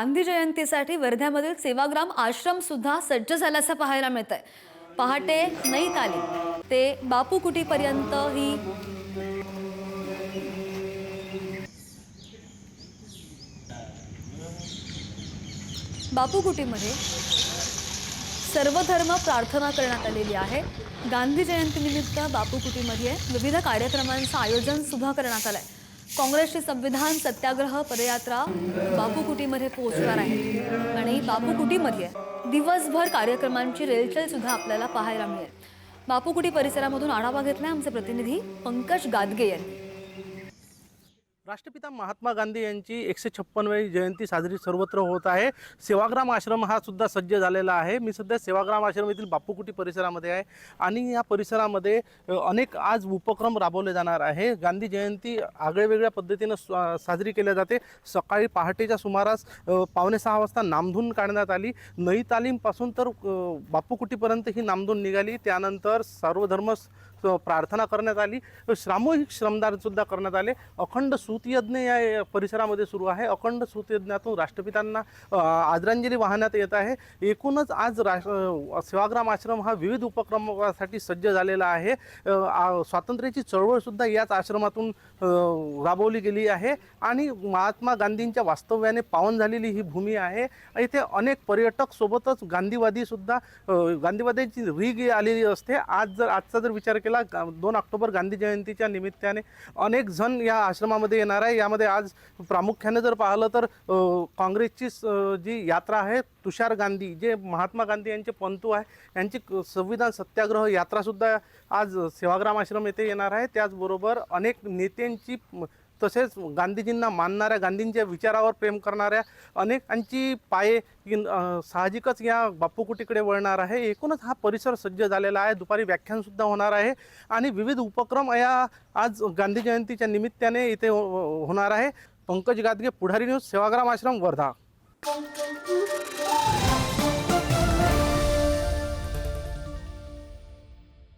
गांधी जयंतीसाठी वर्ध्यामधील सेवाग्राम आश्रम सुद्धा सज्ज झाल्याचं पाहायला मिळत आहे पहाटे नईत आली. ते बापू कुटीपर्यंत ही बापू कुटीमध्ये सर्वधर्म प्रार्थना करण्यात आलेली आहे. गांधी जयंतीनिमित्त बापू कुटीमध्ये विविध कार्यक्रमांचं आयोजन सुद्धा करण्यात आहे काँग्रेसची संविधान सत्याग्रह पदयात्रा बापूकुटीमध्ये पोहोचणार आहे. आणि बापूकुटीमध्ये दिवसभर कार्यक्रमांची रेलचेल सुद्धा आपल्याला पाहायला मिळेल. बापूकुटी परिसरामधून आढावा घेतला आमचे प्रतिनिधी पंकज गादगे यांनी. राष्ट्रपिता महात्मा गांधी यांची एकशे छप्पनवी जयंती साजरी सर्वत्र होत आहे. सेवाग्राम आश्रम हा सुद्धा सज्ज झालेला आहे. मी सध्या सेवाग्राम आश्रम येथील बापूकुटी परिसरामध्ये आहे आणि या परिसरामध्ये अनेक आज उपक्रम राबवले जाणार आहे. गांधी जयंती आगळ्यावेगळ्या पद्धतीनं साजरी केली जाते. सकाळी पहाटेच्या सुमारास पावणे सहा वाजता नामधून काढण्यात आली. नई तालीमपासून तर बापूकुटीपर्यंत ही नामधून निघाली. त्यानंतर सर्वधर्म प्रार्थना करण्यात आली. सामूहिक श्रमदानसुद्धा करण्यात आले. अखंड सूतयज्ञ या परिसरामध्ये सुरू आहे. अखंड सूतयज्ञातून राष्ट्रपितांना आदरांजली वाहण्यात येत आहे. एकूणच आज राष्ट्र सेवाग्राम आश्रम हा विविध उपक्रमासाठी सज्ज झालेला आहे. स्वातंत्र्याची चळवळसुद्धा याच आश्रमातून राबवली गेली आहे. आणि महात्मा गांधींच्या वास्तव्याने पावन झालेली ही भूमी आहे. इथे अनेक पर्यटक सोबतच गांधीवादीसुद्धा गांधीवाद्यांची रीग आलेली असते. आज जर आजचा जर विचार केला तारखेला दोन ऑक्टोबर गांधी जयंतीच्या निमित्ताने अनेक जण या आश्रमामध्ये येणार आहे. यामध्ये आज प्रामुख्याने जर पाहिलं तर काँग्रेसची जी यात्रा आहे तुषार गांधी जे महात्मा गांधी यांचे पंतू आहे यांची क- संविधान सत्याग्रह यात्रासुद्धा आज सेवाग्राम आश्रम येथे येणार आहे. त्याचबरोबर अनेक नेत्यांची तसेच गांधीजींना मानणाऱ्या गांधींच्या विचारावर प्रेम करणाऱ्या अनेकांची पाये साहजिकच या बापूकुटीकडे वळणार आहे. एकूणच हा परिसर सज्ज झालेला आहे. दुपारी व्याख्यानसुद्धा होणार आहे आणि विविध उपक्रम या आज गांधी जयंतीच्या निमित्ताने इथे हो-, हो होणार आहे. पंकज गादगे पुढारी न्यूज सेवाग्राम आश्रम वर्धा.